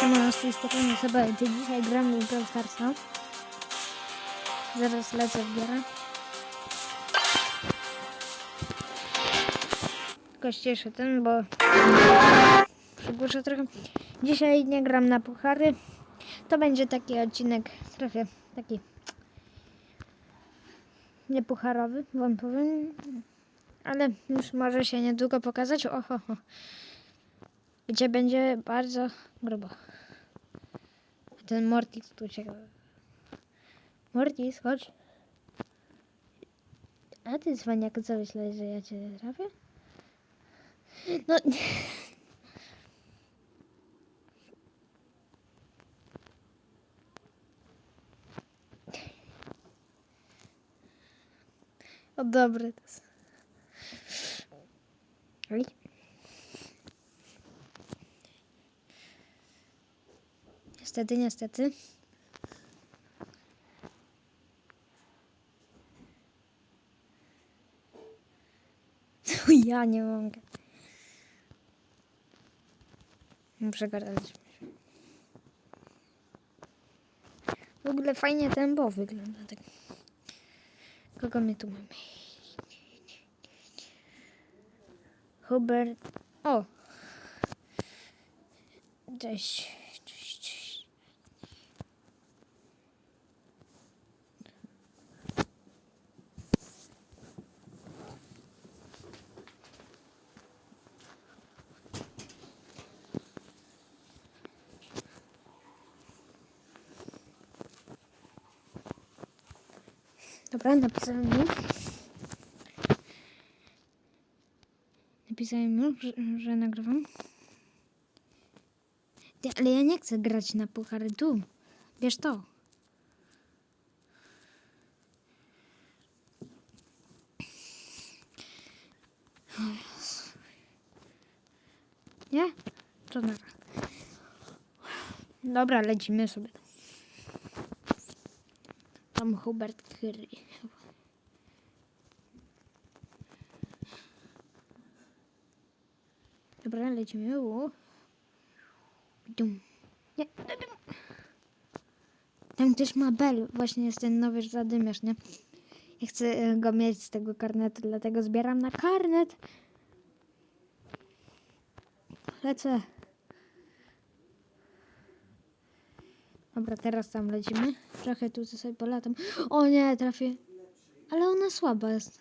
siema, z tej strony Sebety. Dzisiaj gramy w Brawl Starsa. Zaraz lecę w gierę. Tylko ścieszę ten, bo przygłuszę trochę. Dzisiaj nie gram na puchary. To będzie taki odcinek trochę taki niepucharowy, wam powiem. Ale już może się niedługo pokazać. Oho, ho. gdzie będzie bardzo grubo. Ten Mortis tu się... Mortis, chodź. A ty cwaniak, co myślałeś, że ja cię trafię? No... O, dobry to jest. Oj. Niestety, niestety. Ja nie mogę. Muszę gadać. W ogóle fajnie ten wygląda. Tak. Kogo my tu mamy? Hubert. O! Cześć, cześć. Dobra, napisałem mu. Napisałem mu, że, że nagrywam. Ale ja nie chcę grać na puchary tu. Wiesz to. Nie? To nara. Dobra, lecimy sobie. Tam Hubert Curry. Dobra, lecimy. O. Dum. Nie. Tam też ma Bell. Właśnie jest ten nowy zadymiarz, nie? Ja chcę e, go mieć z tego karnetu, dlatego zbieram na karnet. Lecę. Dobra, teraz tam lecimy. Trochę tu sobie polatam. O nie, trafię. Ale ona słaba jest.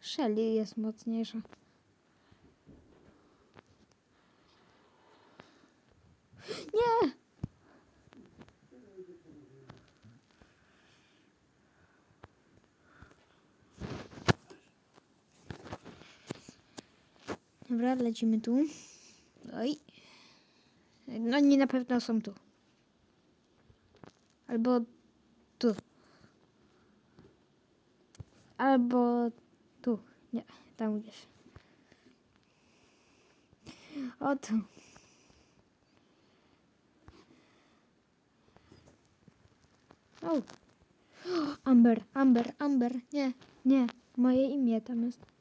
Shelly jest mocniejsza. Nie! Dobra, lecimy tu. Oj. No nie na pewno są tu. Albo tu. Albo tu. Nie, tam gdzieś. O tu. O. Amber, Amber, Amber. Nie, nie. Moje imię tam jest.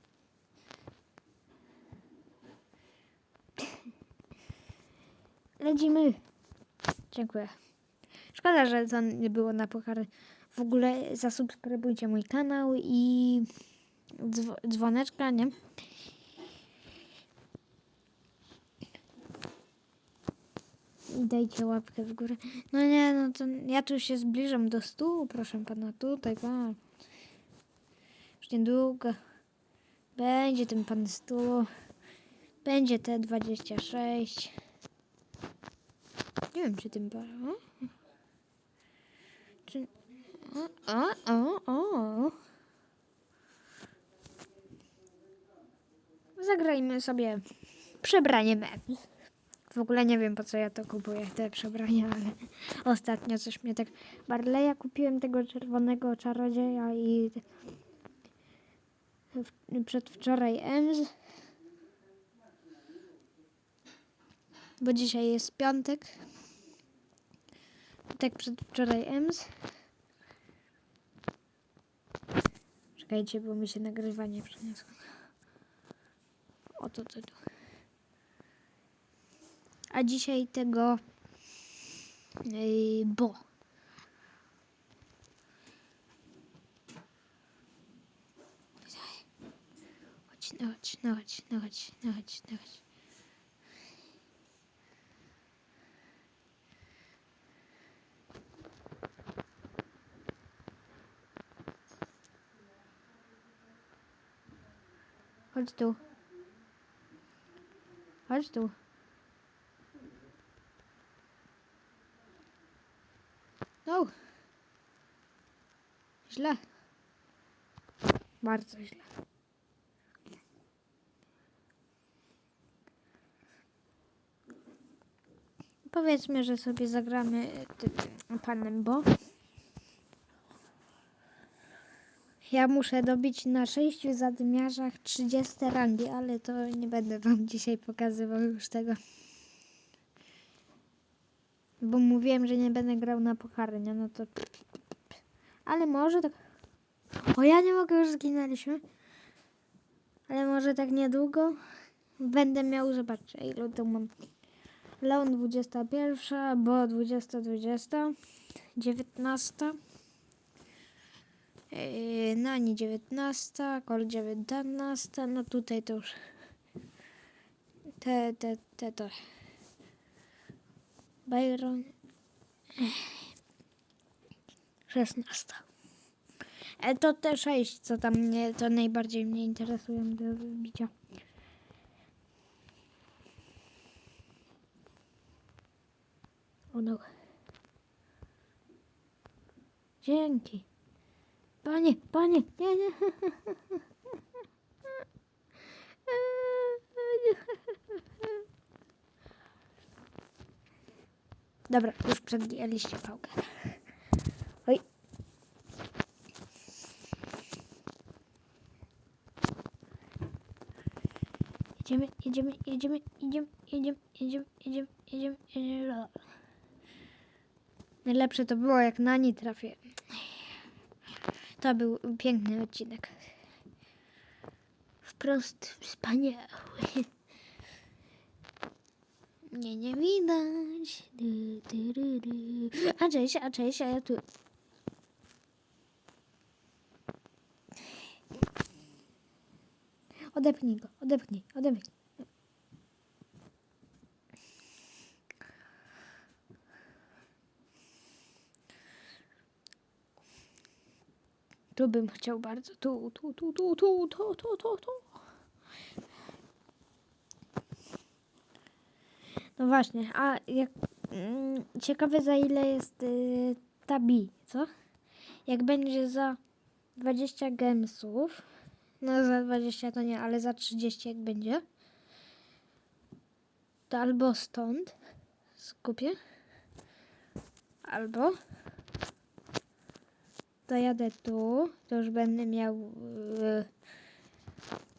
Lecimy. Dziękuję. Szkoda, że to nie było na puchary. W ogóle zasubskrybujcie mój kanał i dzwo dzwoneczka, nie? I dajcie łapkę w górę. No nie, no to ja tu się zbliżam do stół, proszę pana, tutaj pan. Już niedługo będzie ten pan stół. Będzie te 26. Nie wiem, czy tym parą. Czy... O, o, o. Zagrajmy sobie przebranie Mems. W ogóle nie wiem, po co ja to kupuję, te przebrania, ale ostatnio coś mnie tak... Barleya kupiłem tego czerwonego czarodzieja i... w- Przedwczoraj Ems. Bo dzisiaj jest piątek. Tak przedwczoraj Ems. Czekajcie, bo mi się nagrywanie przeniosło. o to, to. A dzisiaj tego yy, bo. Chodź, no chodź, no chodź, no chodź, no chodź, no chodź. Chodź tu. Chodź tu. No. Źle. Bardzo źle. Powiedzmy, że sobie zagramy panem Bo. Ja muszę dobić na sześciu zadymiarzach 30 rangi, ale to nie będę wam dzisiaj pokazywał już tego. Bo mówiłem, że nie będę grał na nie? No to... Ale może tak... O, ja nie mogę, już zginęliśmy. Ale może tak niedługo będę miał, zobaczcie, ile tu mam. Leon 21, bo 20, 20, 19. Yy, Nani 19, Kol 19, no tutaj to już te, te, te, te. Byron Ech. 16. E, to te 6, co tam mnie, to najbardziej mnie interesują do wybicia. O no. Dzięki. Panie, panie, nie, nie. Dobra, już przegijaliście pałkę. Oj. Jedziemy, jedziemy, jedziemy, jedziemy, jedziemy, jedziemy, jedziemy, jedziemy, jedziemy. Najlepsze to było, jak na nie trafię. To był piękny odcinek. Wprost wspaniały. Mnie nie widać. A cześć, a cześć, a ja tu. Odepnij go, odepnij, odepnij. Tu bym chciał bardzo. Tu, tu, tu, tu, tu, tu, tu, tu, tu. No właśnie, a jak mm, ciekawe za ile jest y, ta bi, co? Jak będzie za 20 gemsów, no za 20 to nie, ale za 30 jak będzie, to albo stąd skupię, albo to jadę tu, to już będę miał y,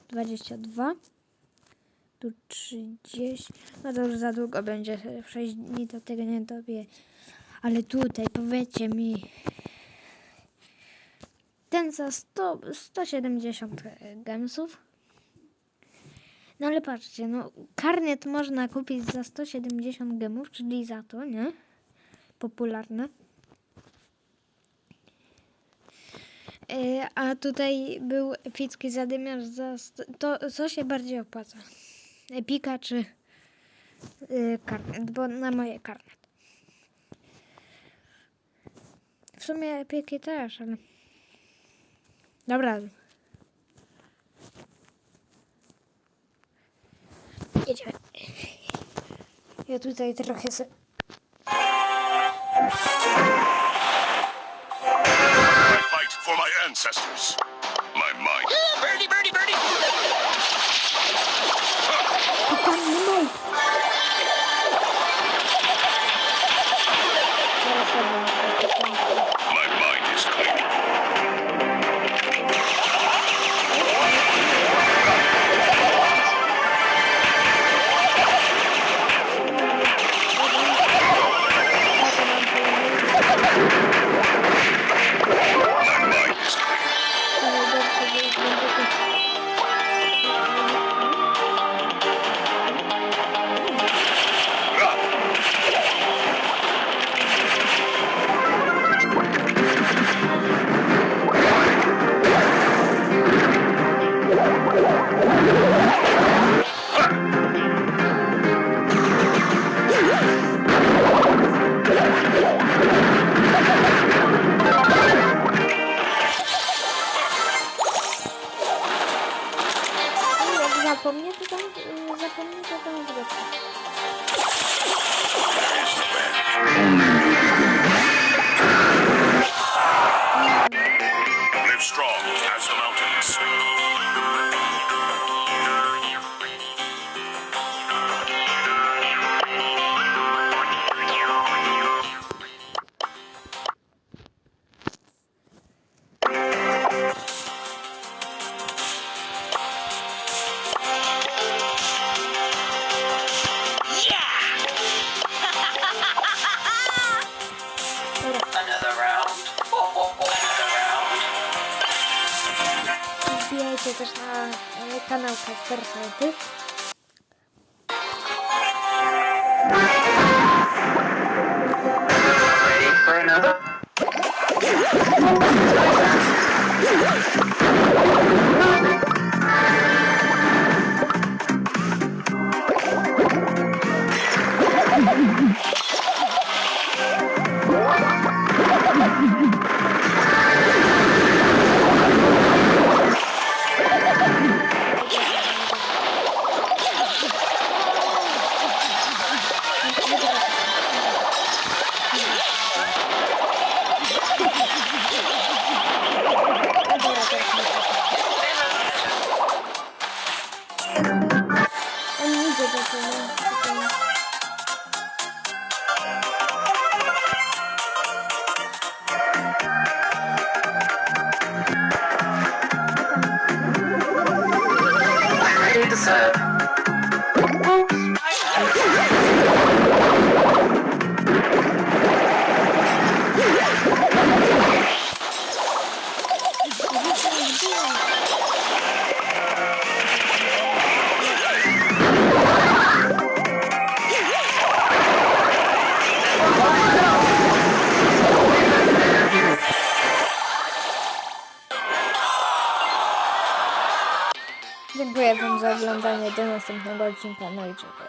22. Tu 30. No to już za długo będzie. 6 dni to tego nie dobiję. Ale tutaj powiedzcie mi. Ten za 100, 170 gemsów. No ale patrzcie, no karnet można kupić za 170 gemów, czyli za to, nie? Popularne. A tutaj był epicki zadymiarz za... To co się bardziej opłaca? Epika czy y, karnet? Bo na moje karnet. W sumie epiki też, ale... Dobra. Jedziemy. Ja tutaj trochę se... zapomnie, tam zapomnie, tam zwrócę. Live strong as the mountains. Saftır saftır. Waiting Dziękuję Wam za oglądanie. Do następnego odcinka. No i czekaj.